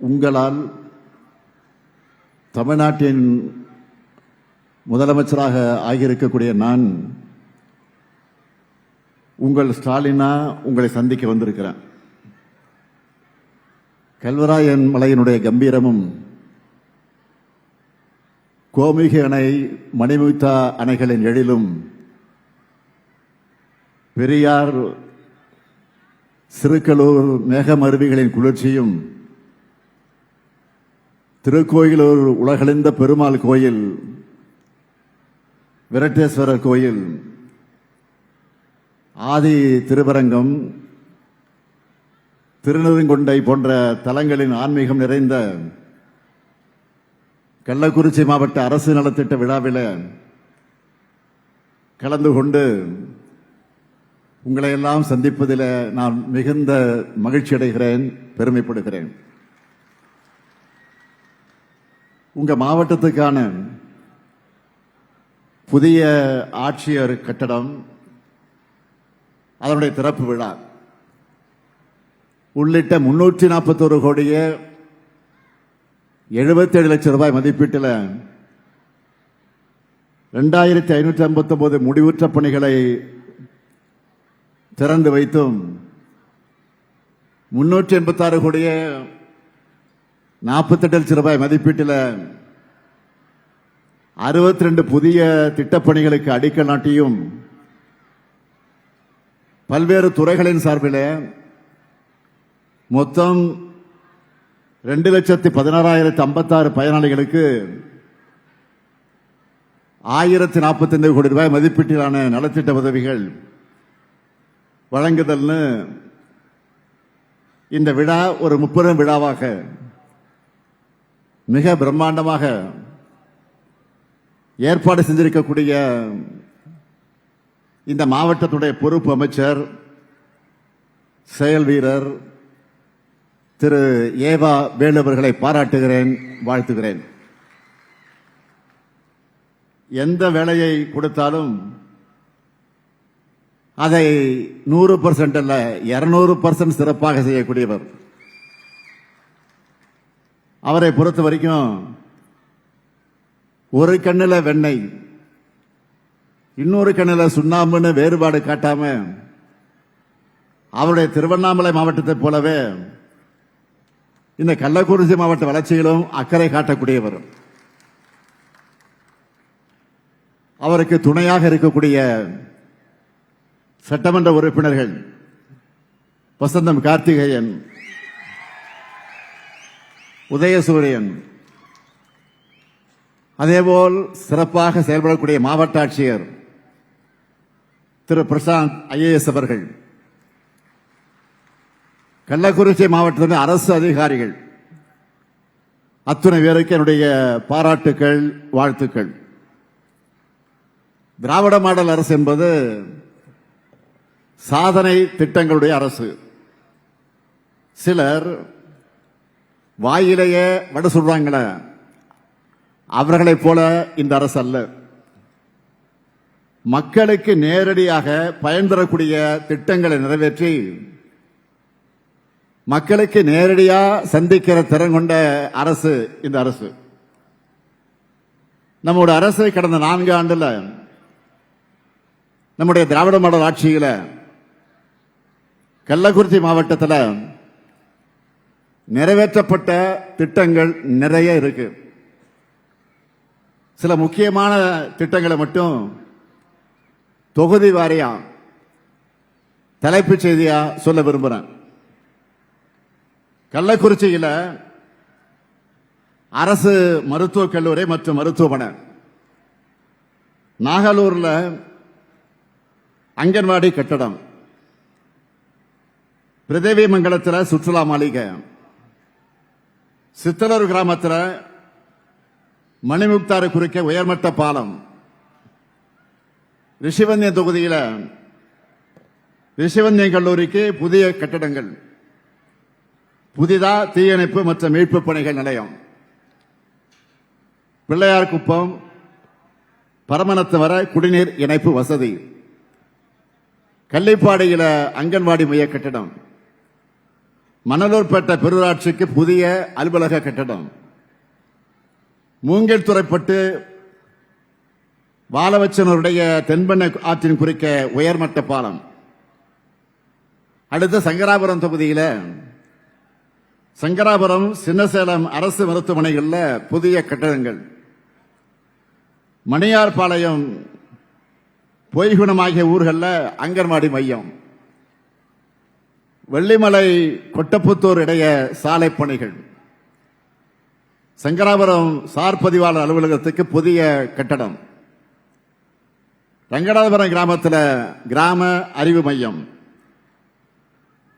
உங்களால் தமிழ்நாட்டின் முதலமைச்சராக ஆகியிருக்கக்கூடிய நான் உங்கள் ஸ்டாலினா உங்களை சந்திக்க வந்திருக்கிறேன். கல்வராயன் மலையினுடைய கம்பீரமும் கோமிக அணை மணிமுக்தா அணைகளின் எழிலும் பெரியார் சிறுக்கலூர் மேகமருவிகளின் குளிர்ச்சியும் திருக்கோயிலூர் உலகளந்த பெருமாள் கோயில் விரட்டேஸ்வரர் கோயில் ஆதி திருவரங்கம் திருநெருங்கொண்டை போன்ற தலங்களின் ஆன்மீகம் நிறைந்த கள்ளக்குறிச்சி மாவட்ட அரசு நலத்திட்ட விழாவில் கலந்து கொண்டு உங்களையெல்லாம் சந்திப்பதில் நான் மிகுந்த மகிழ்ச்சி அடைகிறேன் பெருமைப்படுகிறேன். உங்க மாவட்டத்துக்கான புதிய ஆட்சியர் கட்டடம் அதனுடைய திறப்பு விழா. உள்ளிட்ட முன்னூற்றி நாற்பத்தோரு கோடியே எழுபத்தேழு லட்சம் ரூபாய் மதிப்பீட்டில் ரெண்டாயிரத்தி ஐநூற்றி ஐம்பத்தி ஒன்பது முடிவுற்ற பணிகளை திறந்து வைத்தும் முன்னூற்றி எண்பத்தாறு கோடியே நாற்பத்தெட்டு லட்சம் ரூபாய் மதிப்பீட்டில் அறுபத்தி ரெண்டு புதிய திட்டப்பணிகளுக்கு அடிக்கல் நாட்டியும் பல்வேறு துறைகளின் சார்பில் மொத்தம் ரெண்டு லட்சத்தி பதினாறாயிரத்தி ஐம்பத்தாறு பயனாளிகளுக்கு ஆயிரத்தி நாற்பத்தி கோடி ரூபாய் மதிப்பீட்டிலான நலத்திட்ட உதவிகள் வழங்குதல்னு இந்த விழா ஒரு முப்பெரும் விழாவாக மிக பிரம்மாண்டமாக ஏற்பாடு செஞ்சிருக்கக்கூடிய இந்த மாவட்டத்துடைய பொறுப்பு அமைச்சர் செயல் வீரர் திரு ஏவா வேலுவர்களை பாராட்டுகிறேன் வாழ்த்துகிறேன். எந்த வேலையை கொடுத்தாலும் அதை நூறு பர்சன்ட் அல்ல இருநூறு பர்சன்ட் சிறப்பாக செய்யக்கூடியவர். அவரை பொறுத்த வரைக்கும் ஒரு கண்ணில் வெண்ணெய் இன்னொரு கண்ணில் சுண்ணாம்புன்னு வேறுபாடு காட்டாம அவருடைய திருவண்ணாமலை மாவட்டத்தைப் போலவே இந்த கள்ளக்குறிச்சி மாவட்ட வளர்ச்சியிலும் அக்கறை காட்டக்கூடியவர். அவருக்கு துணையாக இருக்கக்கூடிய சட்டமன்ற உறுப்பினர்கள் வசந்தம் கார்த்திகேயன் உதயசூரியன் அதேபோல் சிறப்பாக செயல்படக்கூடிய மாவட்ட ஆட்சியர் திரு பிரசாந்த் ஐஏஎஸ் அவர்கள் கள்ளக்குறிச்சி மாவட்டத்தில் அரசு அதிகாரிகள் அத்துணை பேருக்கு என்னுடைய பாராட்டுக்கள் வாழ்த்துக்கள். திராவிட மாடல் அரசு என்பது சாதனை திட்டங்களுடைய அரசு. சிலர் வாயிலேயே வட சொல்றாங்களே அவர்களைப் போல இந்த அரசு அல்ல. மக்களுக்கு நேரடியாக பயன் தரக்கூடிய திட்டங்களை நிறைவேற்றி மக்களுக்கு நேரடியாக சந்திக்கிற திறன் கொண்ட அரசு இந்த அரசு. நம்முடைய அரசு கடந்த நான்கு ஆண்டுல நம்முடைய திராவிட மாடல் ஆட்சியில் கள்ளக்குறிச்சி மாவட்டத்தில் நிறைவேற்றப்பட்ட திட்டங்கள் நிறைய இருக்குது சில முக்கியமான திட்டங்களை மட்டும் தொகுதி வாரியா தலைப்புச் செய்தியா சொல்ல விரும்புகிறேன் கள்ளக்குறிச்சியில் அரசு மருத்துவக் கல்லூரி மற்றும் மருத்துவமனை. நாகலூரில் அங்கன்வாடி கட்டடம். பிரதேவி மங்கலத்தில் சுற்றுலா மாளிகை. சித்தலூர் கிராமத்தில் மணிமுக்தாறு குறிக்க உயர்மட்ட பாலம். ரிஷிவந்தியம் தொகுதியில் ரிஷிவந்தியம் கல்லூரிக்கு புதிய கட்டடங்கள். புதிதா தீயணைப்பு மற்றும் மீட்பு பணிகள் நிலையம். பிள்ளையார் குப்பம் பரமனத்து வர குடிநீர் இணைப்பு வசதி. கள்ளிப்பாடியில் அங்கன்வாடி மைய கட்டிடம். மணலூர்பேட்டை பெருராட்சிக்கு புதிய அலுவலக கட்டடம். மூங்கில் துறைப்பட்டு வாலவச்சனருடைய தென்பெண்ணை ஆற்றின் குறிக்க உயர்மட்ட பாலம். அடுத்து சங்கராபுரம் தொகுதியில் சங்கராபுரம் சின்னசேலம் அரசு மருத்துவமனைகளில் புதிய கட்டடங்கள். மணியார்பாளையம் பொய்குணம் ஆகிய ஊர்களில் அங்கன்வாடி மையம். வெள்ளிமலை கொட்டப்புத்தூர் இடையே சாலை பணிகள். சங்கராபுரம் சார் பதிவாளர் அலுவலகத்துக்கு புதிய கட்டடம். ரங்கநாதபுரம் கிராமத்தில் கிராம அறிவு மையம்.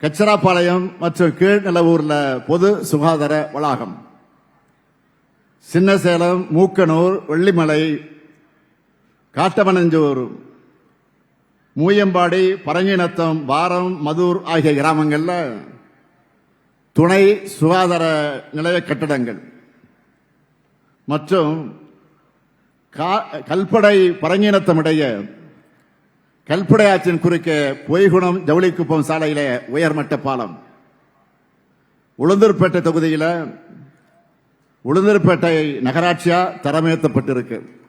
கச்சராப்பாளையம் மற்றும் கீழ்நிலவூரில் பொது சுகாதார வளாகம். சின்னசேலம் மூக்கனூர் வெள்ளிமலை காட்டமனஞ்சூர் மூயம்பாடி பரங்கிநத்தம் வாரம் மதூர் ஆகிய கிராமங்களில் துணை சுகாதார நிலைய கட்டடங்கள். மற்றும் கா- கல்படை பரங்கினத்தமிடைய கல்படை ஆற்றின் குறுக்கே பொய்குணம் ஜவுளிக்குப்பம் சாலையில உயர்மட்ட பாலம். உளுந்தூர்பேட்டை தொகுதியில் உளுந்தூர்பேட்டை நகராட்சியா தரமுயர்த்தப்பட்டிருக்கு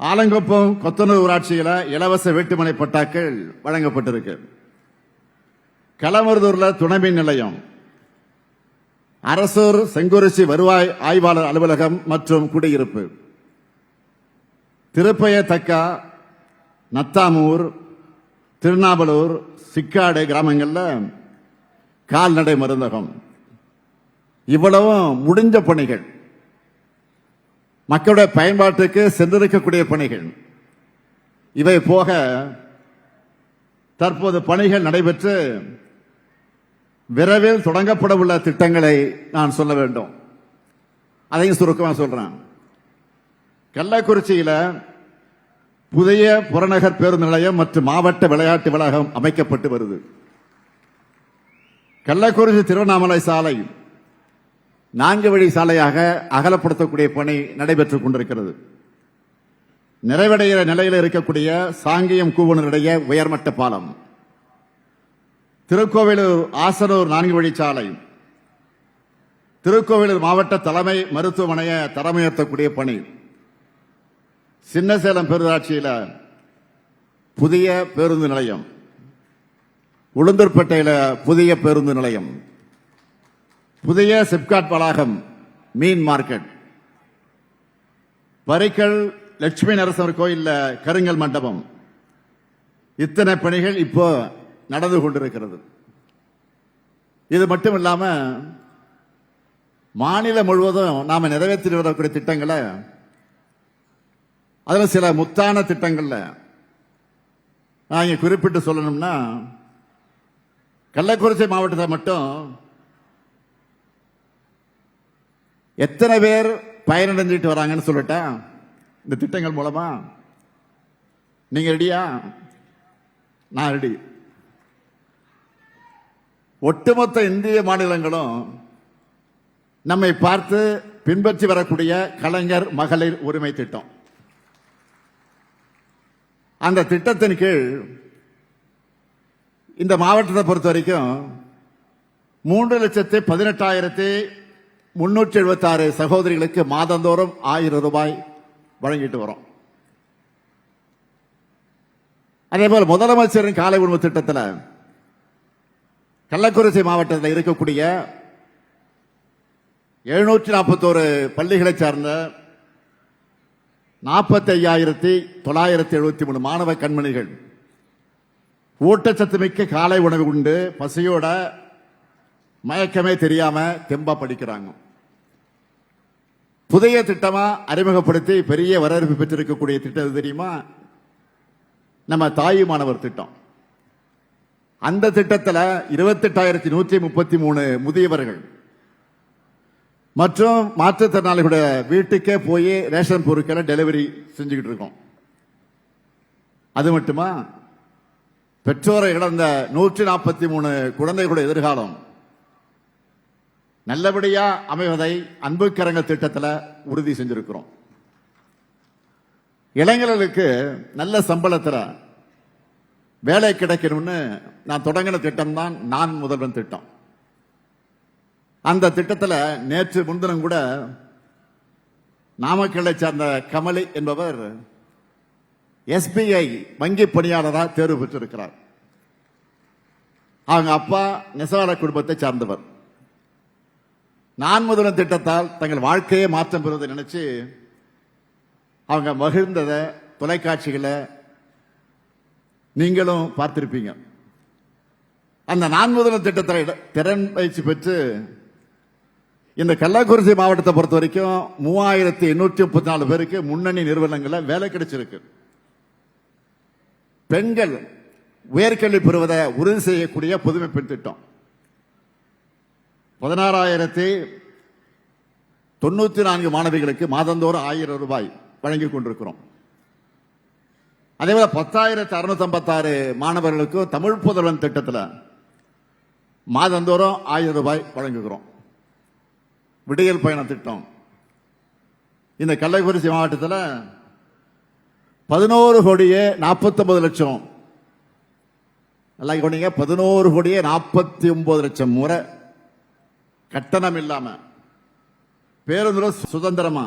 ஆலங்குப்பம் கொத்தனூர் ஊராட்சியில் இலவச வீட்டுமனை பட்டாக்கள் வழங்கப்பட்டிருக்கு. களமருதூர்ல துணைமின் நிலையம். அரசூர் செங்குறிச்சி வருவாய் ஆய்வாளர் அலுவலகம் மற்றும் குடியிருப்பு. திருப்பயத்தக்கா நத்தாமூர் திருநாவலூர் சிக்காடு கிராமங்களில் கால்நடை மருந்தகம். இவ்வளவும் முடிஞ்ச பணிகள். மக்களுடைய பயன்பாட்டுக்கு சென்றிருக்கக்கூடிய பணிகள். இவை போக தற்போது பணிகள் நடைபெற்று விரைவில் தொடங்கப்பட உள்ள திட்டங்களை நான் சொல்ல வேண்டும். அதையும் சுருக்கமாக சொல்றேன். கள்ளக்குறிச்சியில புதிய புறநகர் பேருந்து நிலையம் மற்றும் மாவட்ட விளையாட்டு வளாகம் அமைக்கப்பட்டு வருது. கள்ளக்குறிச்சி திருவண்ணாமலை சாலை நான்கு வழி சாலையாக அகலப்படுத்தக்கூடிய பணி நடைபெற்றுக் கொண்டிருக்கிறது. நிறைவடைகிற நிலையில் இருக்கக்கூடிய சாங்கியம் கூவனருடைய உயர்மட்ட பாலம். திருக்கோவிலூர் ஆசனூர் நான்கு வழிச்சாலை திருக்கோவிலூர் மாவட்ட தலைமை மருத்துவமனையை தரமுயர்த்தக்கூடிய பணி. சின்னசேலம் பேரூராட்சியில் புதிய பேருந்து நிலையம். உளுந்தூர்பேட்டையில் புதிய பேருந்து நிலையம். புதிய சிப்காட் வளாகம் மீன் மார்க்கெட். பரிக்கல் லட்சுமி நரசிம்மர் கோயிலில் கருங்கல் மண்டபம். இத்தனை பணிகள் இப்போ நடந்து கொண்டிருக்கிறது. இது மட்டும் இல்லாமல் மாநிலம் முழுவதும் நாம நிறைவேற்றி வரக்கூடிய திட்டங்களை அதில் சில முத்தான திட்டங்கள்ல நான் இங்க குறிப்பிட்டு சொல்லணும்னா கள்ளக்குறிச்சி மாவட்டத்தை மட்டும் எத்தனை பேர் பயனடைஞ்சிட்டு வராங்கன்னு சொல்லட்டா இந்த திட்டங்கள் மூலமா. நீங்க ரெடியா? நான் ரெடி. ஒட்டுமொத்த இந்திய மாநிலங்களும் நம்மை பார்த்து பின்பற்றி வரக்கூடிய கலைஞர் மகளிர் உரிமை திட்டம். அந்த திட்டத்தின் கீழ் இந்த மாவட்டத்தை பொறுத்த வரைக்கும் மூன்று லட்சத்தி பதினெட்டாயிரத்தி முன்னூற்றி எழுபத்தி ஆறு சகோதரிகளுக்கு மாதந்தோறும் ஆயிரம் ரூபாய் வழங்கிட்டு வரோம். அதே போல முதலமைச்சரின் காலை உணவு திட்டத்தில் கள்ளக்குறிச்சி மாவட்டத்தில் இருக்கக்கூடிய எழுநூற்றி நாற்பத்தோரு பள்ளிகளை சார்ந்த நாற்பத்தையாயிரத்தி தொள்ளாயிரத்தி எழுபத்தி மூணு மாணவ கண்மணிகள். ஊட்டச்சத்து மிக்க காலை உணவு உண்டு. பசியோட மயக்கமே தெரியாம தெம்பா படிக்கிறாங்க. புதிய திட்டமா அறிமுகப்படுத்தி பெரிய வரவேற்பு பெற்றிருக்கக்கூடிய திட்டம் தெரியுமா? நம்ம தாய் மாணவர் திட்டம். அந்த திட்டத்தில் இருபத்தெட்டாயிரத்தி நூற்றி முப்பத்தி மூணு முதியவர்கள் மற்றும் மாற்றுத்திறனாளிகளுடைய வீட்டுக்கே போய் ரேஷன் பொருட்களை டெலிவரி செஞ்சுக்கிட்டு இருக்கோம். அது மட்டுமா? பெற்றோரை இழந்த நூற்றி நாற்பத்தி மூணு குழந்தைகளுடைய எதிர்காலம் நல்லபடியா அமைவதை அன்புக்கரங்க திட்டத்தில் உறுதி செஞ்சிருக்கிறோம். இளைஞர்களுக்கு நல்ல சம்பளத்தில் வேலை கிடைக்கணும்னு நான் தொடங்கின திட்டம் தான் நான் முதல்வன் திட்டம். அந்த திட்டத்தில் நேற்று முன்தினம் கூட நாமக்கல்லை சார்ந்த கமலி என்பவர் எஸ்பிஐ வங்கி பணியாளராக தேர்வு பெற்றிருக்கிறார். அவங்க அப்பா நெசவாள குடும்பத்தை சார்ந்தவர். நான் முதல்வன் திட்டத்தால் தங்கள் வாழ்க்கையை மாற்றம் பெறுவதை நினைச்சு அவங்க மகிழ்ந்ததை தொலைக்காட்சிகளை நீங்களும் பார்த்திருப்பீங்க. அந்த நான் முதல்வன் திட்டத்தில் திறன் பயிற்சி பெற்று இந்த கள்ளக்குறிச்சி மாவட்டத்தை பொறுத்த வரைக்கும் மூவாயிரத்தி எண்ணூற்றி முப்பத்தி நாலு பேருக்கு முன்னணி நிறுவனங்களில் வேலை கிடைச்சிருக்கு. பெண்கள் உயர்கல்வி பெறுவதை உறுதி செய்யக்கூடிய புதுமை பெண் திட்டம். பதினாறாயிரத்தி தொண்ணூற்றி நான்கு மாணவிகளுக்கு மாதந்தோறும் ஆயிரம் ரூபாய் வழங்கி கொண்டிருக்கிறோம். அதே போல பத்தாயிரத்தி அறுநூத்தம்பத்தாறு மாணவர்களுக்கும் தமிழ் புதல்வன் திட்டத்தில் மாதந்தோறும் ஆயிரம் ரூபாய் வழங்குகிறோம். விடியல் பயண திட்டம். இந்த கள்ளக்குறிச்சி மாவட்டத்தில் பதினோரு கோடியே நாற்பத்தொன்பது லட்சம். நல்லா கொண்டீங்க பதினோரு கோடியே நாற்பத்தி ஒன்பது லட்சம் முறை கட்டணம் இல்லாமல் பேருந்துல சுதந்திரமா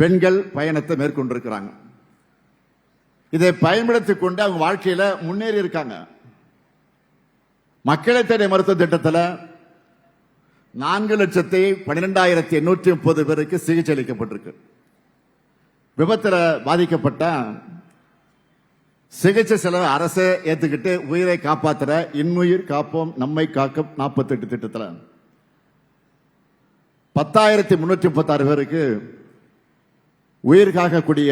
பெண்கள் பயணத்தை மேற்கொண்டிருக்கிறாங்க. இதை பயன்படுத்திக் கொண்டு அவங்க வாழ்க்கையில முன்னேறி இருக்காங்க. மக்களை தேடி மருத்துவ திட்டத்தில் நான்கு லட்சத்தி பன்னிரெண்டாயிரத்தி எண்ணூற்றி முப்பது பேருக்கு சிகிச்சை அளிக்கப்பட்டிருக்கு. விபத்துல பாதிக்கப்பட்ட சிகிச்சை செலவு அரசே ஏத்துக்கிட்டு உயிரை காப்பாத்துற இன்னுயிர் காப்போம் நம்மை காக்கும் நாற்பத்தி எட்டு திட்டத்தில். பத்தாயிரத்தி முன்னூற்றி முப்பத்தாறு பேருக்கு உயிர் காக்கக்கூடிய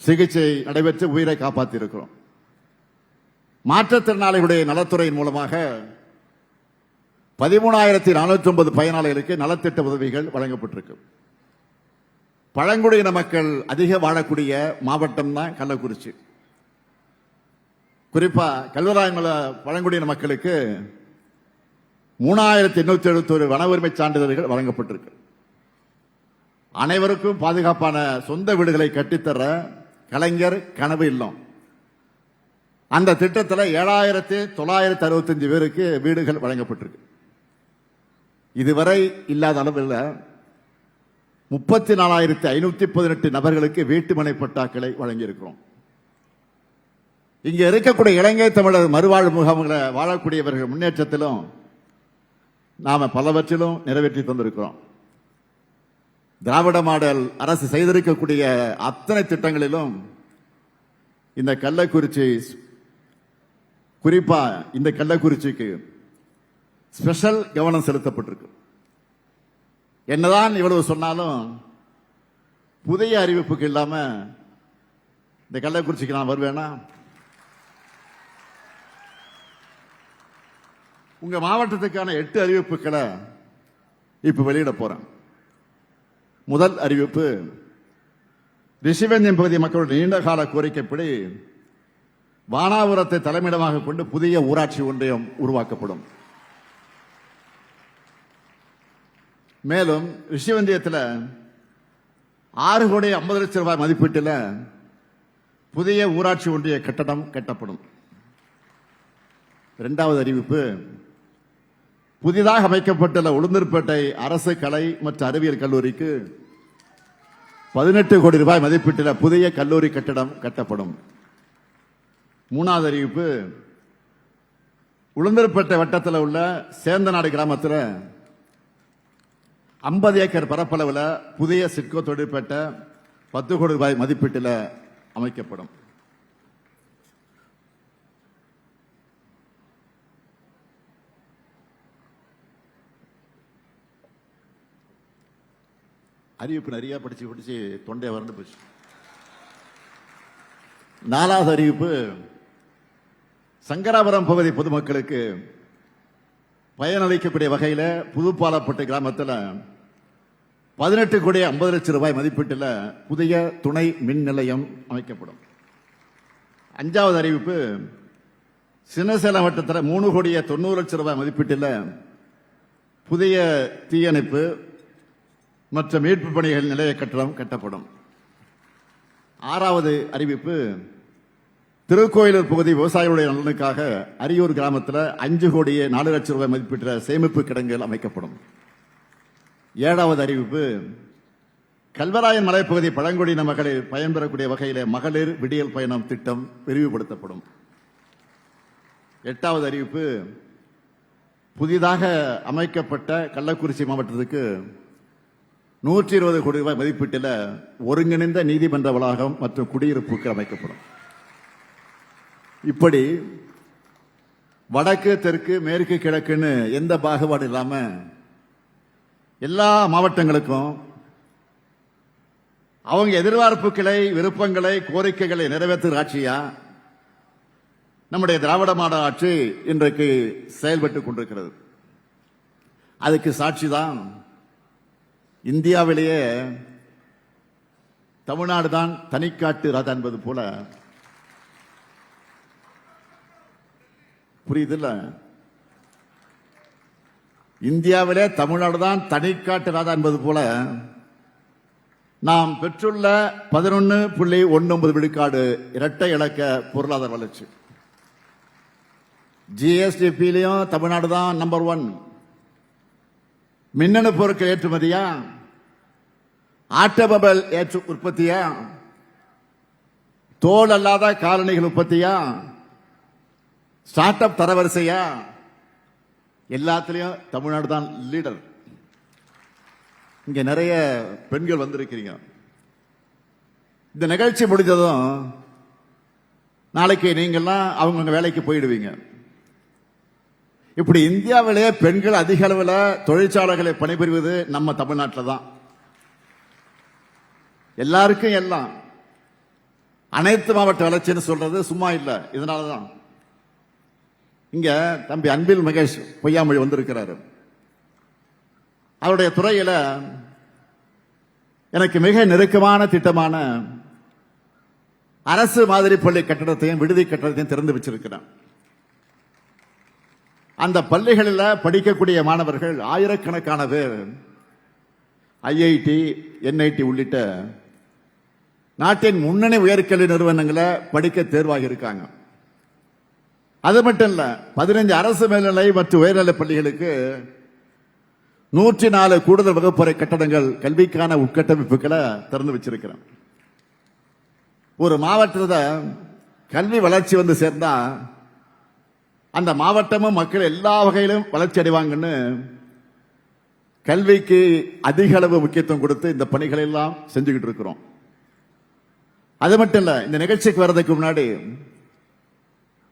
சிகிச்சை நடைபெற்று உயிரை காப்பாற்றியிருக்கிறோம் மாற்றுத்திறனாளிகளுடைய நலத்துறையின் மூலமாக பதிமூணாயிரத்தி நானூற்றி ஒன்பது பயனாளிகளுக்கு நலத்திட்ட உதவிகள் வழங்கப்பட்டிருக்கு. பழங்குடியின மக்கள் அதிக வாழக்கூடிய மாவட்டம் தான் கள்ளக்குறிச்சி. குறிப்பா கல்வராயமல பழங்குடியின மக்களுக்கு மூணாயிரத்தி எண்ணூத்தி எழுபத்தொரு வன உரிமை சான்றிதழ்கள் வழங்கப்பட்டிருக்கு. அனைவருக்கும் பாதுகாப்பான சொந்த வீடுகளை கட்டித்தர கலைஞர் கனவு இல்லம். அந்த திட்டத்தில் ஏழாயிரத்தி தொள்ளாயிரத்தி அறுபத்தஞ்சு பேருக்கு வீடுகள் வழங்கப்பட்டிருக்கு. இதுவரை இல்லாத அளவில் முப்பத்தி நாலாயிரத்தி ஐநூத்தி பதினெட்டு நபர்களுக்கு வீட்டுமனை பட்டாக்களை வழங்கியிருக்கிறோம். இங்கே இருக்கக்கூடிய இலங்கை தமிழர் மறுவாழ்வு முகாம்களை வாழக்கூடியவர்கள் முன்னேற்றத்திலும் நாம பலவற்றிலும் நிறைவேற்றி தந்திருக்கிறோம். திராவிட மாடல் அரசு செய்திருக்கக்கூடிய அத்தனை திட்டங்களிலும் இந்த கள்ளக்குறிச்சி குறிப்பா இந்த கள்ளக்குறிச்சிக்கு ஸ்பெஷல் கவனம் செலுத்தப்பட்டிருக்கு. என்னதான் இவ்வளவு சொன்னாலும் புதிய அறிவிப்புக்கு இல்லாம இந்த கள்ளக்குறிச்சிக்கு நான் வருவேனா? உங்க மாவட்டத்துக்கான எட்டு அறிவிப்புகளை இப்ப வெளியிட போறேன். முதல் அறிவிப்பு ரிஷிவந்தியம் பகுதி மக்களுடைய நீண்டகால கோரிக்கைப்படி வானாபுரத்தை தலைமையிடமாக கொண்டு புதிய ஊராட்சி ஒன்றியம் உருவாக்கப்படும். மேலும் ரிஷிவந்தியத்தில் ஆறு கோடி ஐம்பது லட்சம் ரூபாய் மதிப்பீட்டில் புதிய ஊராட்சி ஒன்றிய கட்டடம் கட்டப்படும். இரண்டாவது அறிவிப்பு புதிதாக அமைக்கப்பட்டுள்ள உளுந்தூர்பேட்டை அரசு கலை மற்றும் அறிவியல் கல்லூரிக்கு பதினெட்டு கோடி ரூபாய் மதிப்பீட்டில் புதிய கல்லூரி கட்டடம் கட்டப்படும். மூணாவது அறிவிப்பு உளுந்தூர்பேட்டை வட்டத்தில் உள்ள சேந்தநாடு கிராமத்தில் ஐம்பது ஏக்கர் பரப்பளவில் புதிய சிட்கோ தொழிற்பேட்டை பத்து கோடி ரூபாய் மதிப்பீட்டில் அமைக்கப்படும். அறிவிப்பு நிறையா படித்து படித்து தொண்டையை வறண்டு போச்சு. நாலாவது அறிவிப்பு சங்கராபுரம் பகுதி பொதுமக்களுக்கு பயனளிக்கக்கூடிய வகையில் புதுப்பாலப்பட்டு கிராமத்தில் பதினெட்டு கோடி ஐம்பது லட்சம் ரூபாய் மதிப்பீட்டில் புதிய துணை மின் நிலையம் அமைக்கப்படும். அஞ்சாவது அறிவிப்பு சின்னசேலம் வட்டத்தில் மூணு கோடியே தொண்ணூறு லட்சம் ரூபாய் மதிப்பீட்டில் புதிய தீயணைப்பு மற்ற மீட்பு பணிகள் நிலைய கட்டடம் கட்டப்படும். ஆறாவது அறிவிப்பு திருக்கோயிலூர் பகுதி விவசாயிகளுடைய நலனுக்காக அரியூர் கிராமத்தில் அஞ்சு கோடியே நாலு லட்சம் ரூபாய் மதிப்பிட்ட சேமிப்பு கிடங்குகள் அமைக்கப்படும். ஏழாவது அறிவிப்பு கல்வராயன் மலைப்பகுதி பழங்குடியின மகளிர் பயன்பெறக்கூடிய வகையில் மகளிர் விடியல் பயணம் திட்டம் விரிவுபடுத்தப்படும். எட்டாவது அறிவிப்பு புதிதாக அமைக்கப்பட்ட கள்ளக்குறிச்சி மாவட்டத்துக்கு நூற்றி இருபது கோடி ரூபாய் மதிப்பீட்டில் ஒருங்கிணைந்த நீதிமன்ற வளாகம் மற்றும் குடியிருப்புகள் அமைக்கப்படும். இப்படி வடக்கு தெற்கு மேற்கு கிழக்குன்னு எந்த பாகுபாடு இல்லாமல் எல்லா மாவட்டங்களுக்கும் அவங்க எதிர்பார்ப்புகளை விருப்பங்களை கோரிக்கைகளை நிறைவேற்றுகிற ஆட்சியா நம்முடைய திராவிட மாடல் ஆட்சி இன்றைக்கு செயல்பட்டுக் கொண்டிருக்கிறது. அதுக்கு சாட்சி தான் இந்தியாவிலேயே தமிழ்நாடு தான் தனிக்காட்டு ராஜா என்பது போல புரியுதுல்ல? இந்தியாவிலே தமிழ்நாடு தான் தனிக்காட்டு ராஜா என்பது போல நாம் பெற்றுள்ள பதினொன்று புள்ளி ஒன்பது விழுக்காடு இரட்டை இலக்க பொருளாதார வளர்ச்சி. ஜிஎஸ்டிபிலையும் தமிழ்நாடு தான் நம்பர் ஒன் மின்னணு பொருட்கள் ஏற்றுமதியா? ஆட்டோமொபைல் ஏற்று உற்பத்தியா? தோல் அல்லாத காலணிகள் உற்பத்தியா? Start up தரவரிசையா? எல்லாத்துலேயும் தமிழ்நாடு தான் லீடர் இங்க நிறைய பெண்கள் வந்திருக்கிறீங்க. இந்த நிகழ்ச்சி முடிஞ்சதும் நாளைக்கு நீங்கள்லாம் அவங்கவுங்க வேலைக்கு போயிடுவீங்க. இப்படி இந்தியாவிலே பெண்கள் அதிக அளவில் தொழிற்சாலைகளை பணிபுரிவது நம்ம தமிழ்நாட்டில் தான். எல்லாருக்கும் எல்லாம். அனைத்து மாவட்ட வளர்ச்சின்னு சொல்றது சும்மா இல்லை. இதனால தான். இங்க தம்பி அன்பில் மகேஷ் பொய்யாமொழி வந்திருக்கிறாரு. அவருடைய துறையில எனக்கு மிக நெருக்கமான திட்டமான அரசு மாதிரி பள்ளி கட்டடத்தையும் விடுதி கட்டடத்தையும் திறந்து வச்சிருக்கிறேன் அந்த பள்ளிகளில் படிக்கக்கூடிய மாணவர்கள் ஆயிரக்கணக்கான பேர் ஐஐடி என்ஐடி உள்ளிட்ட நாட்டின் முன்னணி உயர்கல்வி நிறுவனங்களை படிக்க தேர்வாகி இருக்காங்க அது மட்டும் இல்ல பதினைஞ்சு அரசு மேல்நிலை மற்றும் உயர்நிலை பள்ளிகளுக்கு நூற்றி நாலு கூடுதல் வகுப்பறை கட்டடங்கள் கல்விக்கான உட்கட்டமைப்புகளை திறந்து வச்சிருக்கிறேன் ஒரு மாவட்டத்தில் கல்வி வளர்ச்சி வந்து சேர்ந்தா அந்த மாவட்டமும் மக்கள் எல்லா வகையிலும் வளர்ச்சி அடைவாங்கன்னு கல்விக்கு அதிக அளவு முக்கியத்துவம் கொடுத்து இந்த பணிகளை எல்லாம் செஞ்சுக்கிட்டு இருக்கிறோம். அது மட்டும் இல்ல இந்த நிகழ்ச்சிக்கு வர்றதுக்கு முன்னாடி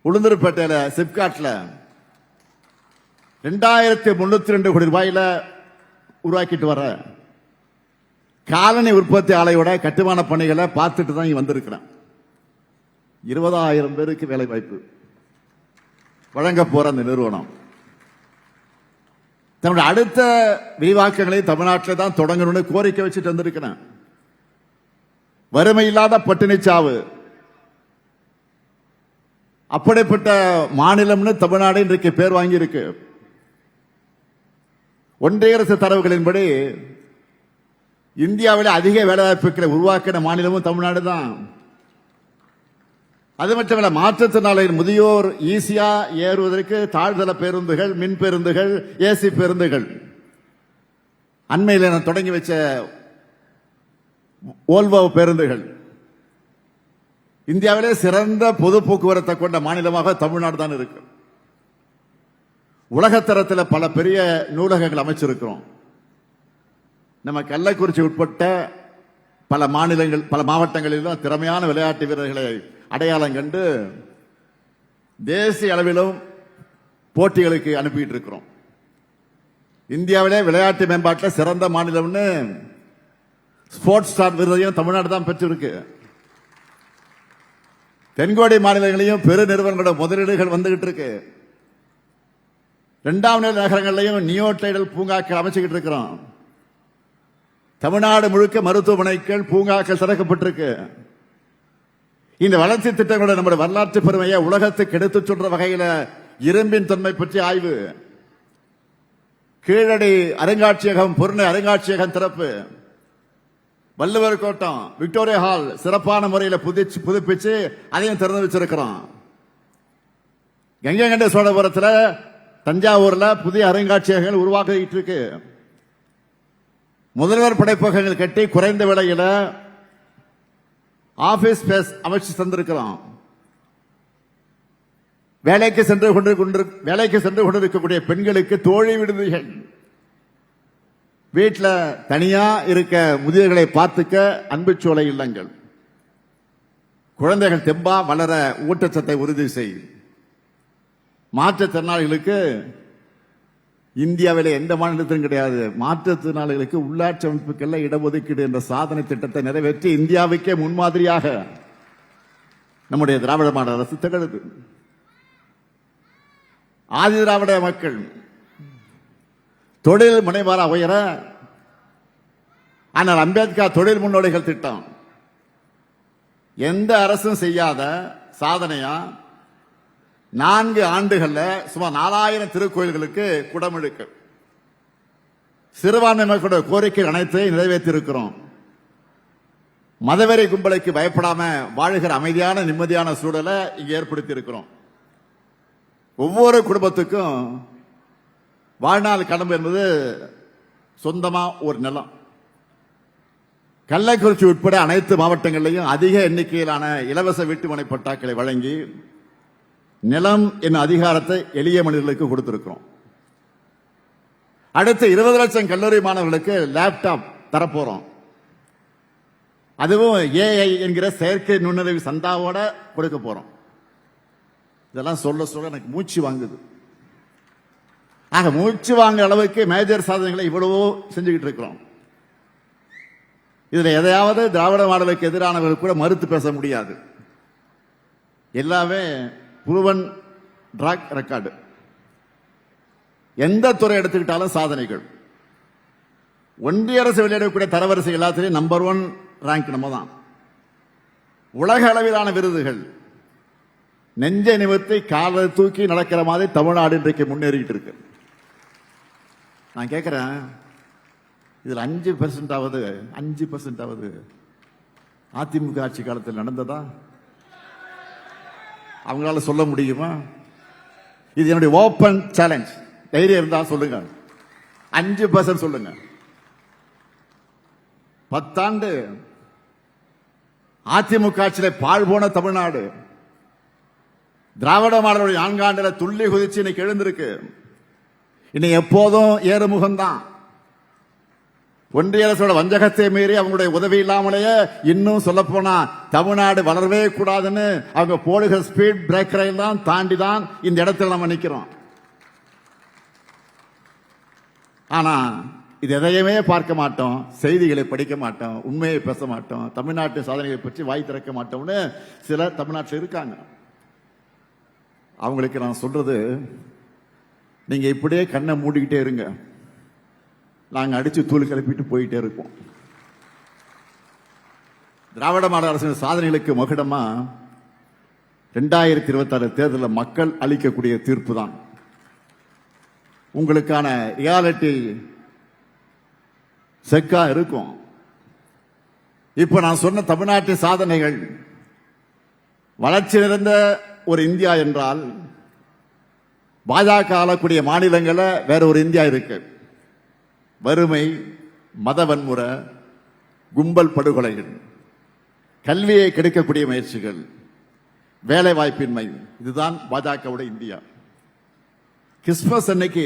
உளுந்தூர்பேட்டையில சிப்காட்ல ரெண்டாயிரத்தி முன்னூத்தி ரெண்டு கோடி ரூபாயில உருவாக்கிட்டு வர காலனி உற்பத்தி ஆலையோட கட்டுமான பணிகளை பார்த்துட்டு தான் வந்திருக்கிறேன். இருபதாயிரம் பேருக்கு வேலை வாய்ப்பு வழங்க போற அந்த நிறுவனம். தன்னுடைய அடுத்த விரிவாக்கங்களை தமிழ்நாட்டில் தான் தொடங்கணும்னு கோரிக்கை வச்சுட்டு வந்திருக்கிறேன். வறுமை இல்லாத பட்டினி சாவு அப்படிப்பட்ட மாநிலம்னு தமிழ்நாடு இன்றைக்கு பேர் வாங்கியிருக்கு. ஒன்றிய அரசு தரவுகளின்படி இந்தியாவில் அதிக வேலைவாய்ப்புகளை உருவாக்கின மாநிலமும் தமிழ்நாடு தான். அது மட்டுமல்ல மாற்றுத்திறனாளிகள் முதியோர் ஈஸியா ஏறுவதற்கு தாழ்தள பேருந்துகள் மின் பேருந்துகள் ஏசி பேருந்துகள். அண்மையில் நான் தொடங்கி வச்ச ஓல்வோ பேருந்துகள். இந்தியாவிலே சிறந்த பொது போக்குவரத்தை கொண்ட மாநிலமாக தமிழ்நாடு தான் இருக்கு. உலகத்தரத்தில் பல பெரிய நூலகங்கள் அமைச்சிருக்கிறோம். நம்ம கள்ளக்குறிச்சி உட்பட்ட பல மாநிலங்கள் பல மாவட்டங்களிலும் திறமையான விளையாட்டு வீரர்களை அடையாளம் கண்டு தேசிய அளவிலும் போட்டிகளுக்கு அனுப்பிட்டு இருக்கிறோம் இந்தியாவிலே விளையாட்டு மேம்பாட்டில் சிறந்த மாநிலம்னு ஸ்போர்ட்ஸ் ஸ்டார் விருதையும் தமிழ்நாடு தான் பெற்றிருக்கு. தென்கோடி மாநிலங்களையும் பெரு நிறுவனங்களோட முதலீடுகள் வந்துகிட்டு இருக்கு. இரண்டாம் நிலை நகரங்களையும் நியோ டைடல் பூங்காக்கள் அமைச்சுக்கிட்டு இருக்கிறோம். தமிழ்நாடு முழுக்க மருத்துவமனைகள் பூங்காக்கள் திறக்கப்பட்டிருக்கு. இந்த வளர்ச்சி திட்டங்களோட நம்முடைய வரலாற்று பெருமையை உலகத்துக்கு எடுத்துச் சொல்ற வகையில இரும்பின் தன்மை பற்றி ஆய்வு. கீழடி அருங்காட்சியகம் பொருணை அருங்காட்சியகம் திறப்பு. வள்ளுவர் கோட்டம் விக்டோரியா ஹால் சிறப்பான முறையில் புதிச்சு புதுப்பிச்சு அதையும் திறந்து வச்சிருக்கிறோம். கங்கை கண்ட சோழபுரத்தில் தஞ்சாவூர்ல புதிய அருங்காட்சியகங்கள் உருவாக்கிட்டு இருக்கு. முதல்வர் படைப்பகங்கள் கட்டி குறைந்த விலையில ஆபீஸ் ஸ்பேஸ் அமைச்சு தந்திருக்கிறோம். வேலைக்கு சென்று கொண்டு கொண்டு வேலைக்கு சென்று கொண்டிருக்கக்கூடிய பெண்களுக்கு தோழி விடுதிகள். வீட்டில் தனியா இருக்க முதியவர்களை பார்த்துக்க அன்புச்சோலை இல்லங்கள். குழந்தைகள் தெம்பா வளர ஊட்டச்சத்தை உறுதி செய்யும் மாற்றுத்திறனாளிகளுக்கு இந்தியாவில் எந்த மாநிலத்திலும் கிடையாது. மாற்றுத்திறனாளிகளுக்கு உள்ளாட்சி அமைப்புக்கெல்லாம் இடஒதுக்கீடு என்ற சாதனை திட்டத்தை நிறைவேற்றி இந்தியாவுக்கே முன்மாதிரியாக நம்முடைய திராவிட மாடல் அரசு திகழுது. ஆதி திராவிட மக்கள் தொழில் முனைவாரா உயர ஆனால் அம்பேத்கர் தொழில் முன்னோடிகள் திட்டம். எந்த அரசும் செய்யாத சாதனையா நான்கு ஆண்டுகள்ல சுமார் நாலாயிரம் திருக்கோயில்களுக்கு குடமிழுக்கு. சிறுபான்மை மக்களுடைய கோரிக்கை அனைத்தையும் நிறைவேற்றியிருக்கிறோம். மதவெறி கும்பலைக்கு பயப்படாம வாழுகிற அமைதியான நிம்மதியான சூழலை இங்க ஏற்படுத்தி இருக்கிறோம் ஒவ்வொரு குடும்பத்துக்கும் வாழ்நாள் கடம்பு என்பது சொந்தமா ஒரு நிலம். கள்ளக்குறிச்சி உட்பட அனைத்து மாவட்டங்களிலையும் அதிக எண்ணிக்கையிலான இலவச வீட்டுமனை பட்டாக்களை வழங்கி நிலம் என் அதிகாரத்தை எளிய மனிதர்களுக்கு கொடுத்திருக்கிறோம். அடுத்து இருபது லட்சம் கல்லூரி மாணவர்களுக்கு லேப்டாப் தரப்போறோம். அதுவும் ஏஐ என்கிற செயற்கை நுண்ணறிவு சந்தாவோட கொடுக்க போறோம். இதெல்லாம் சொல்ல சொல்ல எனக்கு மூச்சு வாங்குது. ஆக மூச்சு வாங்குற அளவுக்கு மேஜர் சாதனைகளை இவ்வளவோ செஞ்சுக்கிட்டு இருக்கிறோம். இதுல எதையாவது திராவிட மாடலுக்கு எதிரானவர்கள் கூட மறுத்து பேச முடியாது. எல்லாமே ப்ரூவன் ட்ராக் ரெக்கார்டு எந்த துறை எடுத்துக்கிட்டாலும் சாதனைகள். ஒன்றிய அரசு வெளியிடக்கூடிய தரவரிசை எல்லாத்திலையும் நம்பர் ஒன் ரேங்க் நம்ம தான் உலக அளவிலான விருதுகள். நெஞ்சை நிமிர்த்தி காலை தூக்கி நடக்கிற மாதிரி தமிழ்நாடு இன்றைக்கு முன்னேறிக்கிட்டு இருக்கு. நான் கேட்கிறேன் இதில் அஞ்சு பெர்சென்ட் ஆவது அஞ்சு பெர்சென்ட் ஆவது அதிமுக ஆட்சி காலத்தில் நடந்ததா? அவங்களால சொல்ல முடியுமா? இது என்னுடைய ஓப்பன் சேலஞ்ச் தைரியம் இருந்தால் சொல்லுங்க. அஞ்சு பர்சன்ட் சொல்லுங்க. பத்தாண்டு அதிமுக ஆட்சியில பாழ் போன தமிழ்நாடு. திராவிட மாடலுடைய நான்காண்டுல துள்ளி குதிச்சு இன்னைக்கு எழுந்திருக்கு. இனி எப்போதும் ஏறுமுகம்தான். ஒன்றிய அரசோட வஞ்சகத்தை மீறி அவங்களுடைய உதவி இல்லாமலேயே இன்னும் சொல்ல போனா தமிழ்நாடு வளரவே கூடாதுன்னு அவங்க போடுகிற ஸ்பீட் பிரேக்கரை தான் தாண்டி தான் இந்த இடத்துல நம்ம நிற்கிறோம் ஆனா இது எதையுமே பார்க்க மாட்டோம் செய்திகளை படிக்க மாட்டோம் உண்மையை பேச மாட்டோம் தமிழ்நாட்டு சாதனைகளை பற்றி வாய் திறக்க மாட்டோம்னு சிலர் தமிழ்நாட்டில் இருக்காங்க. அவங்களுக்கு நான் சொல்றது நீங்க இப்படியே கண்ணை மூடிக்கிட்டே இருங்க. நாங்கள் அடித்து தூள் கிளப்பிட்டு போயிட்டே இருப்போம். திராவிட மாடல் அரசின் சாதனைகளுக்கு மகுடமா ரெண்டாயிரத்தி இருபத்தாறு தேர்தலில் மக்கள் அளிக்கக்கூடிய தீர்ப்பு தான் உங்களுக்கான ரியாலிட்டி செக்கா இருக்கும். இப்ப நான் சொன்ன தமிழ்நாட்டு சாதனைகள் வளர்ச்சி நிறைந்த ஒரு இந்தியா என்றால் பாஜக ஆளக்கூடிய மாநிலங்களில் வேற ஒரு இந்தியா இருக்கு. வறுமை மத வன்முறை கும்பல் படுகொலைகள் கல்வியை கெடுக்கக்கூடிய முயற்சிகள் வேலை வாய்ப்பின்மை இதுதான் பாஜகவோட இந்தியா. கிறிஸ்துமஸ் அன்னைக்கு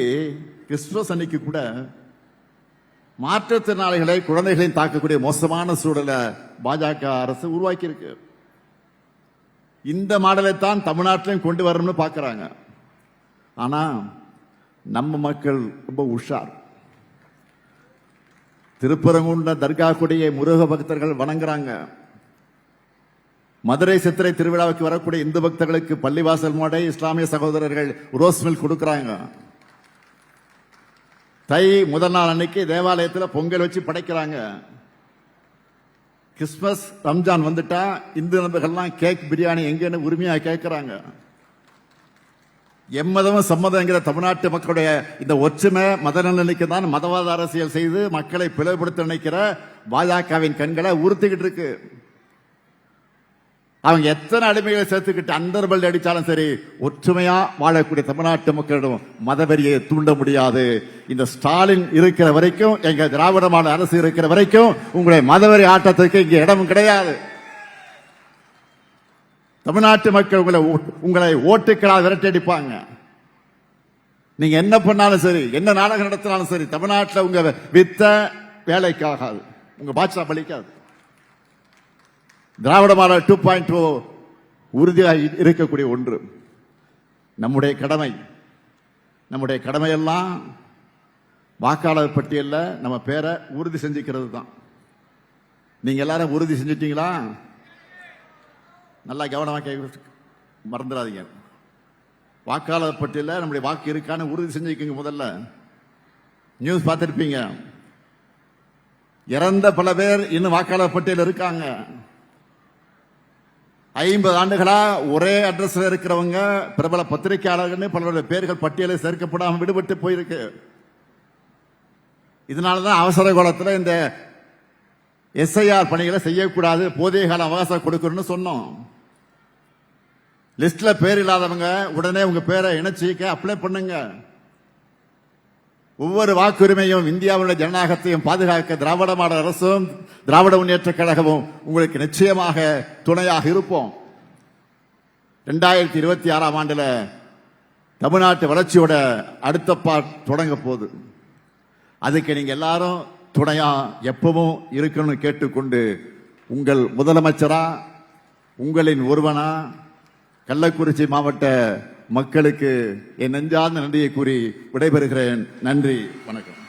கிறிஸ்துமஸ் அன்னைக்கு கூட மாற்றுத்திறனாளிகளை குழந்தைகளையும் தாக்கக்கூடிய மோசமான சூழலை பாஜக அரசு உருவாக்கி இருக்கு இந்த மாடலை தான் தமிழ்நாட்டிலையும் கொண்டு வரணும்னு பார்க்குறாங்க. ஆனால் நம்ம மக்கள் ரொம்ப உஷார். திருப்பரங்குன்ற தர்கா கொடியை முருக பக்தர்கள் வணங்குறாங்க. மதுரை சித்திரை திருவிழாவுக்கு வரக்கூடிய இந்து பக்தர்களுக்கு பள்ளிவாசல் மாடை இஸ்லாமிய சகோதரர்கள் ரோஸ் மில்க் கொடுக்குறாங்க. தை முதல் நாள் அன்னைக்கு தேவாலயத்தில் பொங்கல் வச்சு படைக்கிறாங்க. கிறிஸ்மஸ் ரம்ஜான் வந்துட்டா இந்து நண்பர்கள்லாம் கேக் பிரியாணி எங்கன்னு உரிமையாக கேட்குறாங்க எம்மதமும் சம்மதங்கிற தமிழ்நாட்டு மக்களுடைய இந்த ஒற்றுமை மத நலனுக்கு தான் மதவாத அரசியல் செய்து மக்களை பிளவுபடுத்த நினைக்கிற பாஜகவின் கண்களை உறுத்திக்கிட்டு இருக்கு. அவங்க எத்தனை அடிமைகளை சேர்த்துக்கிட்டு அண்டர்பல் அடித்தாலும் சரி ஒற்றுமையா வாழக்கூடிய தமிழ்நாட்டு மக்களிடம் மதவெறியை தூண்ட முடியாது. இந்த ஸ்டாலின் இருக்கிற வரைக்கும் எங்க திராவிடமான அரசு இருக்கிற வரைக்கும் உங்களுடைய மதவெறி ஆட்டத்துக்கு இங்க இடமும் கிடையாது. தமிழ்நாட்டு மக்கள் உங்களை உங்களை ஓட்டுக்களால் விரட்டடிப்பாங்க நீங்க என்ன பண்ணாலும் சரி என்ன நாடகம் நடத்தினாலும் சரி தமிழ்நாட்டில் உங்க வித்த வேலைக்காகாது. உங்க பாட்சா பலிக்காது. Dravida model two point two உறுதியாக இருக்கக்கூடிய ஒன்று. நம்முடைய கடமை. நம்முடைய கடமையெல்லாம் வாக்காளர் பட்டியலில் நம்ம பேரை உறுதி செஞ்சுக்கிறது தான் நீங்க எல்லாரும் உறுதி செஞ்சிட்டீங்களா? நல்லா கவனமாக கேட்க மறந்துடாதீங்க. வாக்காளர் பட்டியலில் நம்முடைய வாக்கு இருக்கான்னு உறுதி செஞ்சுக்கோங்க முதல்ல. நியூஸ் பார்த்துருப்பீங்க. இறந்த பல பேர் இன்னும் வாக்காளர் பட்டியலில் இருக்காங்க. ஐம்பது ஆண்டுகளா ஒரே அட்ரஸ்ல இருக்கிறவங்க பிரபல பத்திரிகையாளர்கள்னு பலருடைய பேர்கள் பட்டியலில் சேர்க்கப்படாமல் விடுபட்டு போயிருக்கு. இதனாலதான் அவசர காலத்தில் இந்த எஸ்ஐஆர் பணிகளை செய்யக்கூடாது போதிய கால அவகாசம் கொடுக்கணும்னு சொன்னோம். லிஸ்ட்ல பேர் இல்லாதவங்க உடனே உங்க பேரை இணைச்சிக்க அப்ளை பண்ணுங்க. ஒவ்வொரு வாக்குரிமையும் இந்தியாவுடைய ஜனநாயகத்தையும் பாதுகாக்க திராவிட மாடல் அரசும் திராவிட முன்னேற்ற கழகமும் உங்களுக்கு நிச்சயமாக துணையாக இருப்போம். ரெண்டாயிரத்தி இருபத்தி ஆறாம் ஆண்டுல தமிழ்நாட்டு வளர்ச்சியோட அடுத்த பாட் தொடங்க போகுது. அதுக்கு நீங்க எல்லாரும் துணையா எப்பவும் இருக்கணும்னு கேட்டுக்கொண்டு உங்கள் முதலமைச்சரா உங்களின் ஒருவனா கள்ளக்குறிச்சி மாவட்ட மக்களுக்கு என் நெஞ்சார்ந்த நன்றியை கூறி விடைபெறுகிறேன். நன்றி வணக்கம்.